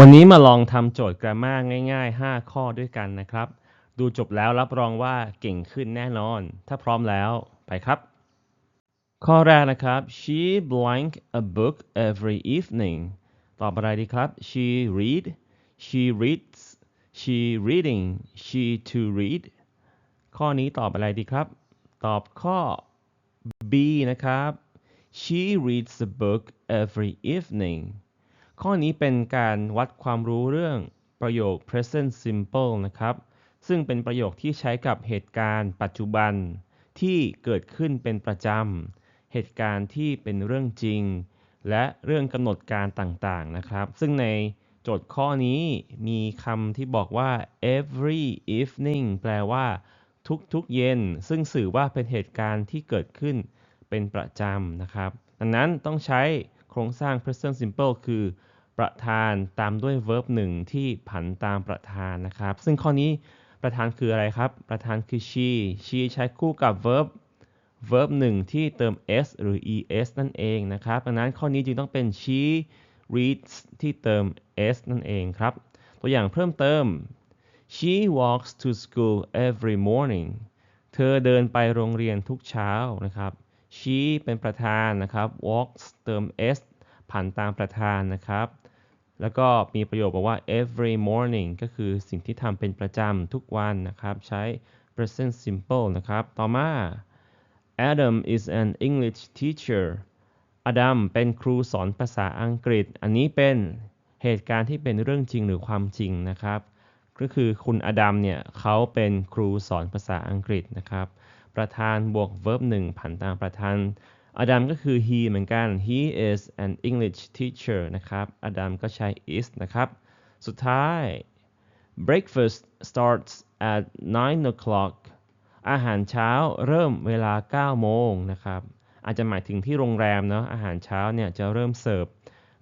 วันนี้มาลองทำโจทย์ grammar ง่ายๆ 5 ข้อด้วยกันนะครับ ดูจบแล้วรับรองว่าเก่งขึ้นแน่นอน ถ้าพร้อมแล้วไปครับ ข้อแรกนะครับ she blank a book every evening ตอบอะไรดีครับ she read she reads she reading she to read ข้อนี้ตอบอะไรดีครับ ตอบข้อ B นะครับ she reads a book every evening ข้อนี้เป็นการวัดความรู้เรื่องประโยค present simple นะครับ ซึ่งเป็นประโยคที่ใช้กับเหตุการณ์ปัจจุบันที่เกิดขึ้นเป็นประจำ เหตุการณ์ที่เป็นเรื่องจริง และเรื่องกำหนดการต่างๆนะครับ ซึ่งในโจทย์ข้อนี้มีคำที่บอกว่า every evening แปลว่า ทุกๆเย็น ซึ่งสื่อว่าเป็นเหตุการณ์ที่เกิดขึ้นเป็นประจำนะครับ ดังนั้นต้องใช้โครงสร้าง present simple คือ ประธานตามด้วย verb หนึ่งที่ผันตามประธานนะครับ ซึ่งข้อนี้ประธานคืออะไรครับ ประธานคือ she she ใช้คู่กับ verb verb หนึ่งที่เติม s หรือ es นั่นเองนะครับดังนั้นข้อนี้จึงต้องเป็น she reads ที่เติม s นั่นเองครับ ตัวอย่างเพิ่มเติม she walks to school every morning เธอเดินไปโรงเรียนทุกเช้านะครับ she เป็นประธานนะครับ walks เติม s ผ่านตามประธานนะครับ แล้วก็มีประโยคบอกว่า every morning ก็คือสิ่งที่ทำเป็นประจำทุกวันนะครับ ใช้ present simple นะครับ ต่อมา Adam is an English teacher อดัมเป็นครูสอนภาษาอังกฤษ อันนี้เป็นเหตุการณ์ที่เป็นเรื่องจริงหรือความจริงนะครับ ก็คือคุณอดัมเนี่ยเขาเป็นครูสอนภาษาอังกฤษนะครับ ประธานบวก verb หนึ่งผันตามประธาน อดัมก็คือ he เหมือนกัน he is an English teacher นะครับ อดัมก็ใช้ is นะครับ สุดท้าย breakfast starts at 9 o'clock อาหารเช้าเริ่มเวลา 9 โมงนะครับ อาจจะหมายถึงที่โรงแรมเนาะ อาหารเช้าเนี่ยจะเริ่มเสิร์ฟ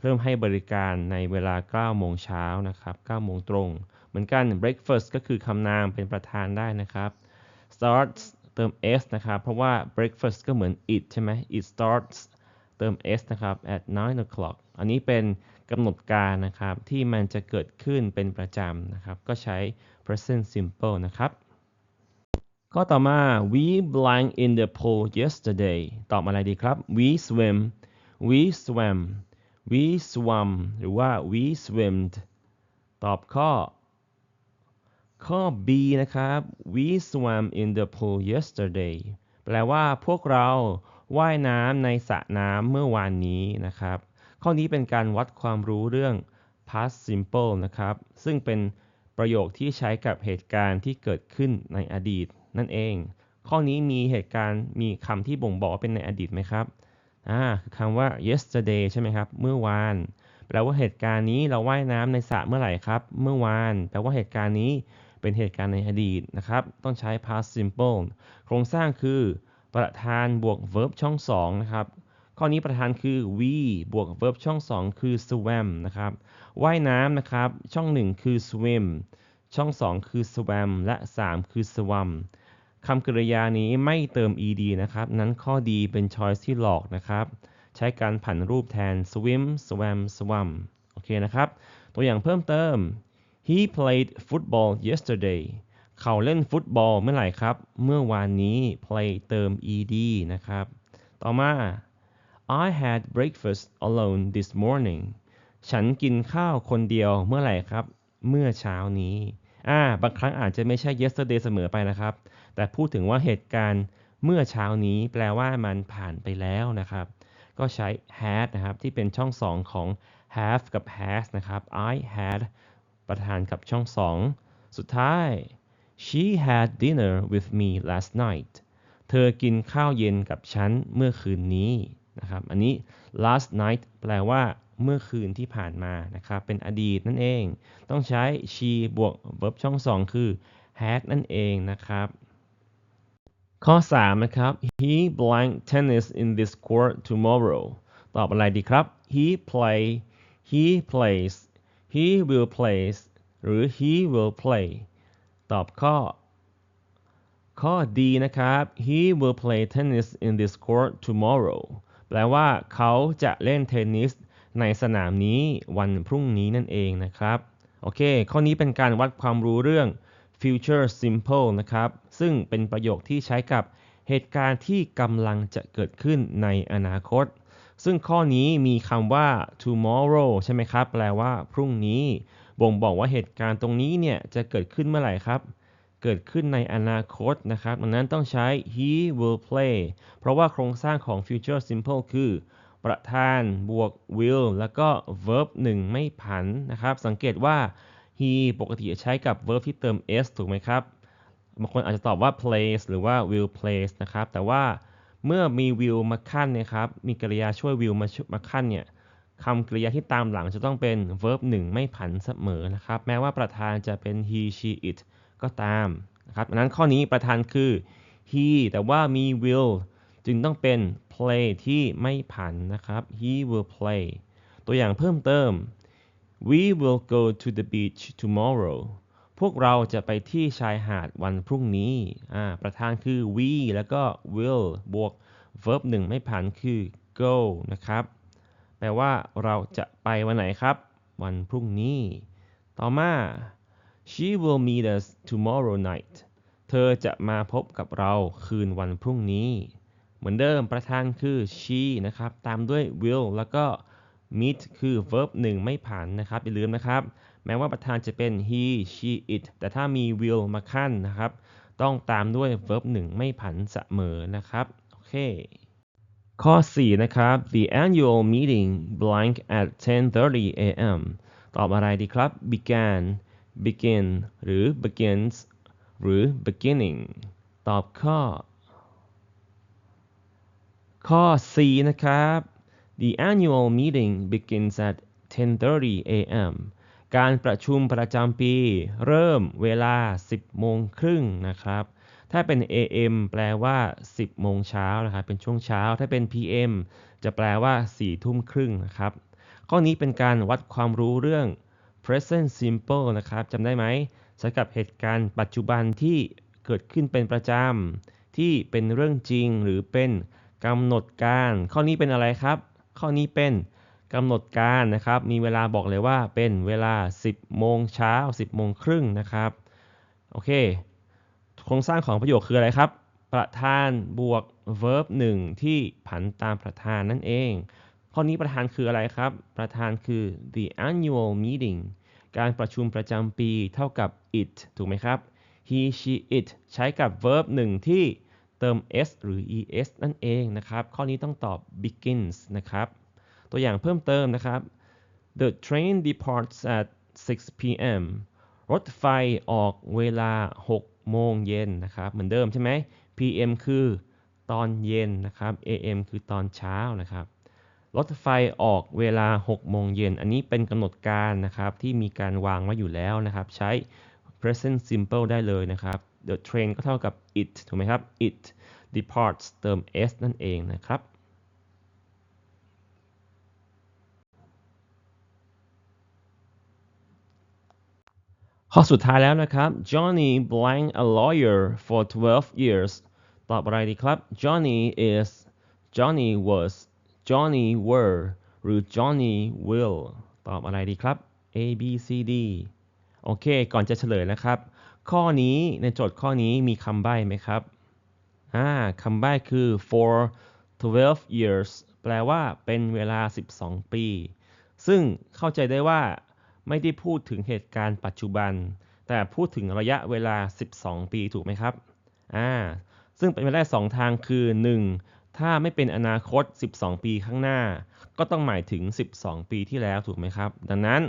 เริ่มให้บริการในเวลา 9 โมงเช้านะครับ 9 โมงตรง เหมือนกัน breakfast ก็คือคำนามเป็นประธานได้นะครับ starts เติม s นะครับ เพราะว่า breakfast ก็เหมือน it ใช่ไหม it starts เติม s นะครับ at 9 o'clock อันนี้เป็นกำหนดการนะครับ ที่มันจะเกิดขึ้นเป็นประจำนะครับ ก็ใช้ present simple นะครับ ข้อต่อมา we blank in the pool yesterday ตอบอะไรดีครับ we swim we swam we swam หรือว่า we swimmed ตอบข้อ ข้อ B นะครับ we swam in the pool yesterday แปลว่าพวกเราว่ายน้ำในสระน้ำเมื่อวานนี้นะครับ ข้อนี้เป็นการวัดความรู้เรื่อง past simple นะครับ ซึ่งเป็นประโยคที่ใช้กับเหตุการณ์ที่เกิดขึ้นในอดีตนั่นเอง ข้อนี้มีเหตุการณ์มีคำที่บ่งบอกว่าเป็นในอดีตไหมครับอ่าคือคำว่า yesterday ใช่ไหมครับ เมื่อวานแปลว่าเหตุการณ์นี้เราว่ายน้ำในสระเมื่อไหร่ครับ เมื่อวาน แปลว่าเหตุการณ์นี้ เป็นเหตุการณ์ในอดีตนะครับ ต้องใช้ past simple โครงสร้างคือประธานบวก verb ช่องสองนะครับ ข้อนี้ประธานคือ we บวก verb ช่องสองคือ swam นะครับ ว่ายน้ำนะครับ ช่องหนึ่งคือ swim ช่องสองคือ swam และสามคือ swam คำกริยานี้ไม่เติม ed นะครับ นั้นข้อดีเป็น choice ที่หลอกนะครับ ใช้การผันรูปแทน swim swam swam โอเคนะครับ ตัวอย่างเพิ่มเติม he played football yesterday เขาเล่นฟุตบอลเมื่อไหร่ครับ เมื่อวานนี้ play เติม ed นะครับ ต่อมา I had breakfast alone this morning ฉันกินข้าวคนเดียวเมื่อไหร่ครับ เมื่อเช้านี้ อ่า บางครั้งอาจจะไม่ใช่ yesterday เสมอไปนะครับ แต่พูดถึงว่าเหตุการณ์เมื่อเช้านี้แปลว่ามันผ่านไปแล้วนะครับ ก็ใช้ had นะครับ ที่เป็นช่องสองของ have กับ has นะครับ I had ประธานกับช่องสอง สุดท้าย she had dinner with me last night เธอกินข้าวเย็นกับฉันเมื่อคืนนี้นะครับ อันนี้ last night แปลว่าเมื่อคืนที่ผ่านมานะครับ เป็นอดีตนั่นเอง ต้องใช้ she บวก verb ช่องสองคือ had นั่นเองนะครับ ข้อ 3 นะครับ he blank tennis in this court tomorrow ตอบอะไรดีครับ he play he plays he will plays หรือ he will play ตอบข้อ ข้อดีนะครับ he will play tennis in this court tomorrow แปลว่าเขาจะเล่นเทนนิสในสนามนี้วันพรุ่งนี้นั่นเองนะครับ โอเค ข้อนี้เป็นการวัดความรู้เรื่อง future simple นะครับ ซึ่งเป็นประโยคที่ใช้กับเหตุการณ์ที่กำลังจะเกิดขึ้นในอนาคต ซึ่งข้อนี้มีคำว่า tomorrow ใช่ไหมครับ แปลว่าพรุ่งนี้ บ่งบอกว่าเหตุการณ์ตรงนี้เนี่ยจะเกิดขึ้นเมื่อไหร่ครับ เกิดขึ้นในอนาคตนะครับ ดังนั้นต้องใช้ he will play เพราะว่าโครงสร้างของ future simple คือ ประธานบวก will แล้วก็ verb 1 ไม่ผันนะครับ สังเกตว่า he ปกติใช้กับ verb ที่เติม s ถูกไหมครับ บางคนอาจจะตอบว่า plays หรือว่า will plays นะครับ แต่ว่า เมื่อมี will มาขั้นนะครับมีกริยาช่วย will มามาขั้นเนี่ยคำกริยาที่ตามหลังจะต้องเป็น verb 1 ไม่ผันเสมอนะครับ แม้ว่าประธานจะเป็น he she it ก็ตามนะครับดังนั้นข้อนี้ประธานคือ he แต่ว่ามี will จึงต้องเป็น play ที่ไม่ผันนะครับ he will play ตัวอย่างเพิ่มเติม we will go to the beach tomorrow พวกเราจะไปที่ชายหาดวันพรุ่งนี้ อ่า ประธานคือ we แล้วก็ will บวก verb หนึ่งไม่ผันคือ go นะครับ แปลว่าเราจะไปวันไหนครับ วันพรุ่งนี้ ต่อมา she will meet us tomorrow night เธอจะมาพบกับเราคืนวันพรุ่งนี้ เหมือนเดิมประธานคือ she นะครับ ตามด้วย will แล้วก็ meet คือ verb 1ไม่ผันนะครับ อย่าลืมนะครับ แม้ว่าประธานจะเป็น he she it แต่ถ้ามี will มาขั้นนะครับ ต้องตามด้วย verb 1 ไม่ผันเสมอนะครับ โอเค ข้อ 4 นะครับ the annual meeting blank at 10:30 a.m. ตอบอะไรดีครับ began begin หรือ begins หรือ beginning ตอบข้อ ข้อ C นะครับ The annual meeting begins at 10:30 a.m. การประชุมประจำปี เริ่มเวลา 10 โมงครึ่งนะครับ ถ้าเป็น AM แปลว่า 10 โมงเช้านะครับ เป็นช่วงเช้า ถ้าเป็น PM จะแปลว่า 4 ทุ่มครึ่งนะครับ ข้อนี้เป็นการวัดความรู้เรื่อง present simple นะครับจำได้ไหมใช้กับเหตุการณ์ปัจจุบันที่เกิดขึ้นเป็นประจำ ที่เป็นเรื่องจริงหรือเป็นกำหนดการ ข้อนี้เป็นอะไรครับ ข้อนี้เป็น กำหนดการนะครับ มีเวลาบอกเลยว่าเป็นเวลา 10 โมงเช้า 10 โมงครึ่งนะครับ โอเค โครงสร้างของประโยคคืออะไรครับ ประธานบวก verb 1 ที่ผันตามประธานนั่นเอง ข้อนี้ประธานคืออะไรครับ ประธานคือ the annual meeting การประชุมประจำปีเท่ากับ it ถูกไหมครับ he she it ใช้กับ verb 1 ที่เติม s หรือ es นั่นเองนะครับ ข้อนี้ต้องตอบ begins นะครับ ตัวอย่างเพิ่มเติมนะครับ the train departs at 6 p.m. รถไฟออกเวลา 6 โมงเย็นนะครับ เหมือนเดิมใช่ไหม p.m. คือตอนเย็นนะครับ a.m. คือตอนเช้านะครับ รถไฟออกเวลา 6 โมงเย็น อันนี้เป็นกำหนดการนะครับที่มีการวางไว้อยู่แล้วนะครับ ใช้ present simple ได้เลยนะครับ the train ก็เท่ากับ it ถูกไหมครับ it departs เติม s นั่นเองนะครับ ข้อสุดท้ายแล้วนะครับ Johnny blank a lawyer for 12 years ตอบอะไรดีครับ Johnny is Johnny was Johnny were หรือ Johnny will ตอบอะไรดีครับ A B C D โอเค ก่อนจะเฉลยนะครับ ข้อนี้ในโจทย์ข้อนี้มีคำใบ้ไหมครับอ่าคำใบ้คือ for 12 years แปลว่าเป็นเวลา 12 ปี ซึ่งเข้าใจได้ว่า ไม่ได้พูดถึงเหตุการณ์ปัจจุบัน แต่พูดถึงระยะเวลา 12 ปีถูกไหมครับอ่าซึ่งเป็นไปได้2ทางคือ 1. ถ้าไม่เป็นอนาคต 12 ปีข้างหน้า ก็ต้องหมายถึง 12 ปีที่แล้วถูกไหมครับ ดังนั้น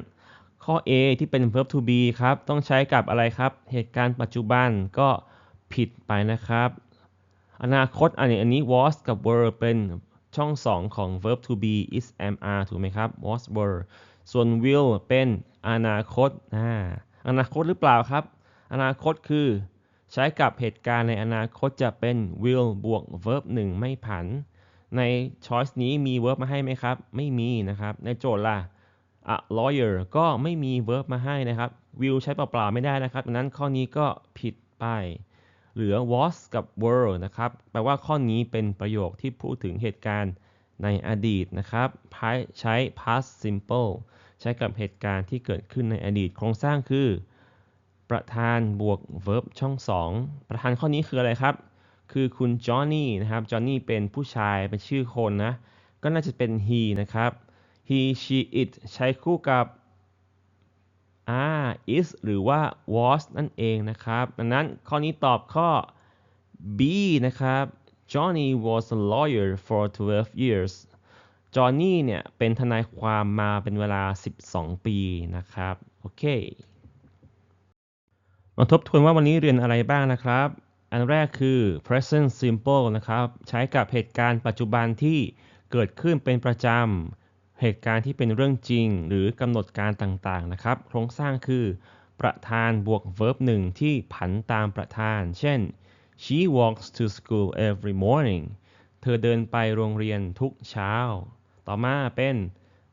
ข้อ A ที่เป็น verb to be ครับ ต้องใช้กับอะไรครับ เหตุการณ์ปัจจุบันก็ผิดไปนะครับ อนาคตอันนี้อันนี้ was กับ were เป็นช่อง 2 ของ verb to be is am are ถูกไหมครับ was were ส่วน will เป็นอนาคตอ่าอนาคตหรือเปล่าครับ อนาคตคือใช้กับเหตุการณ์ในอนาคตจะเป็น will บวก verb 1 ไม่ผัน ใน choice นี้มี verb มาให้ไหมครับ ไม่มีนะครับ ในโจทย์ล่ะ a lawyer ก็ไม่มี verb มาให้นะครับ will ใช้เปล่าๆไม่ได้นะครับดังนั้นข้อนี้ก็ผิดไป เหลือ was กับ were นะครับ แปลว่าข้อนี้เป็นประโยคที่พูดถึงเหตุการณ์ในอดีตนะครับ ใช้ past simple ช้กับเหตุการณ์ที่เกิดขึ้นในอดีตโครงสร้างคือ ประธานบวก verb ช่อง 2 ประธานข้อนี้คืออะไรครับ คือคุณจอห์นนี่นะครับจอห์นนี่เป็นผู้ชายเป็นชื่อคนนะ ก็น่าจะเป็น he นะครับ he she it ใช้คู่กับ are is หรือว่า was นั่นเองนะครับ ดังนั้นข้อนี้ตอบข้อ B นะครับ Johnny was a lawyer for 12 years จอห์นนี่เนี่ยเป็นทนายความมาเป็นเวลา 12 ปีนะครับ โอเค มาทบทวนว่าวันนี้เรียนอะไรบ้างนะครับ อันแรกคือ present simple นะครับ ใช้กับเหตุการณ์ปัจจุบันที่เกิดขึ้นเป็นประจำ เหตุการณ์ที่เป็นเรื่องจริง หรือกำหนดการต่างๆนะครับ โครงสร้างคือ ประธานบวก verb หนึ่งที่ผันตามประธาน เช่น she walks to school every morning เธอเดินไปโรงเรียนทุกเช้า ต่อมาเป็น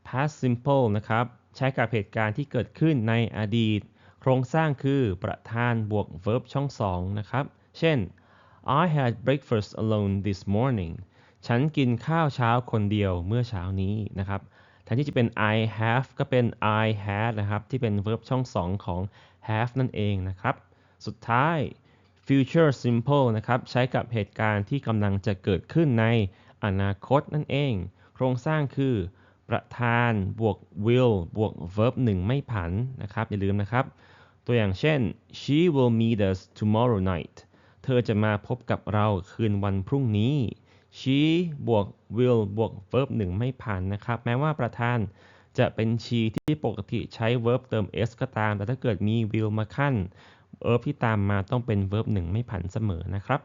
past simple นะครับ ใช้กับเหตุการณ์ที่เกิดขึ้นในอดีต โครงสร้างคือประธานบวก verb ช่องสองนะครับ เช่น I had breakfast alone this morning ฉันกินข้าวเช้าคนเดียวเมื่อเช้านี้นะครับแทนที่จะเป็น I have ก็เป็น I had นะครับ ที่เป็น verb ช่องสองของ have นั่นเองนะครับ สุดท้าย future simple นะครับ ใช้กับเหตุการณ์ที่กำลังจะเกิดขึ้นในอนาคตนั่นเอง โครงสร้างคือประธานบวก will บวก verb หนึ่งไม่ผันนะครับ อย่าลืมนะครับ ตัวอย่างเช่น she will meet us tomorrow night เธอจะมาพบกับเราคืนวันพรุ่งนี้ she บวก will บวก verb หนึ่งไม่ผันนะครับ แม้ว่าประธานจะเป็น she ที่ปกติใช้ verb เติม s ก็ตาม แต่ถ้าเกิดมี will มาขั้น verb ที่ตามมาต้องเป็น verb หนึ่งไม่ผันเสมอนะครับ